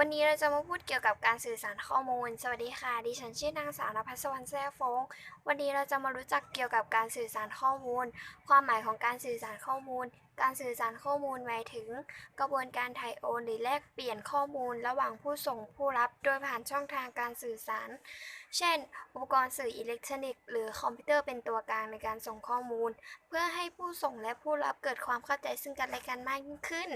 วันนี้เราจะมาพูดเกี่ยวกับการสื่อสารข้อมูล สวัสดีค่ะ ดิฉันชื่อนางสาวนภัสวรรณแซ่ฟง วันนี้เราจะมารู้จักเกี่ยวกับการสื่อสารข้อมูล ความหมายของการสื่อสารข้อมูล การสื่อสารข้อมูลหมายถึง กระบวนการถ่ายโอนหรือแลกเปลี่ยนข้อมูล ระหว่างผู้ส่งผู้รับ โดยผ่านช่องทางการสื่อสาร เช่น อุปกรณ์สื่ออิเล็กทรอนิกส์หรือคอมพิวเตอร์เป็นตัวกลางในการส่งข้อมูล เพื่อให้ผู้ส่งและผู้รับเกิดความเข้าใจซึ่งกันและกันมากยิ่งขึ้น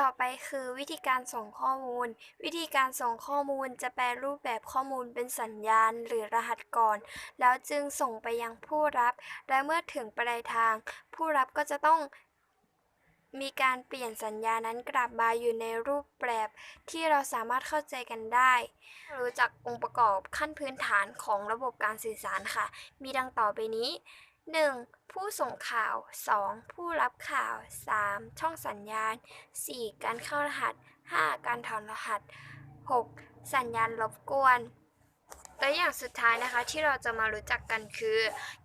ต่อไปคือวิธีการส่งข้อมูล วิธีการส่งข้อมูลจะแปลรูปแบบข้อมูลเป็นสัญญาณหรือรหัสก่อน แล้วจึงส่งไปยังผู้รับ และเมื่อถึงปลายทาง ผู้รับก็จะต้องมีการเปลี่ยนสัญญานั้นกลับมาอยู่ในรูปแบบที่เราสามารถเข้าใจกันได้ รู้จักองค์ประกอบขั้นพื้นฐานของระบบการสื่อสารค่ะ มีดังต่อไปนี้ 1. ผู้ส่งข่าว 2. ผู้รับข่าว 3. ช่องสัญญาณ 4. การเข้ารหัส 5. การถอนรหัส 6. สัญญาณรบกวน และอย่างสุดท้ายนะคะที่เราจะมารู้จักกันคือ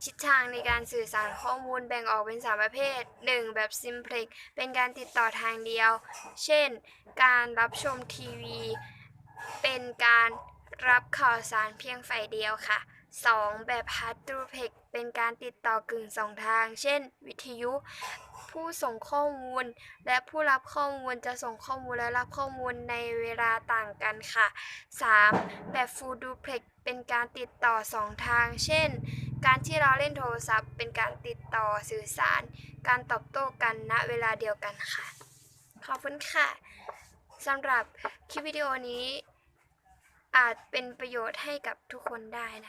ทิศทางในการสื่อสารข้อมูลแบ่งออกเป็น 3 ประเภท 1. แบบ Simplex เป็นการติดต่อทางเดียว เช่น การรับชมทีวี เป็นการรับข่าวสารเพียงฝ่ายเดียวค่ะ 2. แบบ Hard t r u p l e x เป็นการติดต่อกึ่งสองทาง เช่น วิทยุ ผู้ส่งข้อมูล และผู้รับข้อมูลจะส่งข้อมูลและรับข้อมูลในเวลาต่างกันค่ะ 3. แบบ Full Duplex เป็นการติดต่อสองทาง เช่น การที่เราเล่นโทรศัพท์ เป็นการติดต่อสื่อสาร การตอบโต้กันณเวลาเดียวกันค่ะ ขอบคุณค่ะสำหรับคลิปวิดีโอนี้อาจเป็นประโยชน์ให้กับทุกคนได้นะ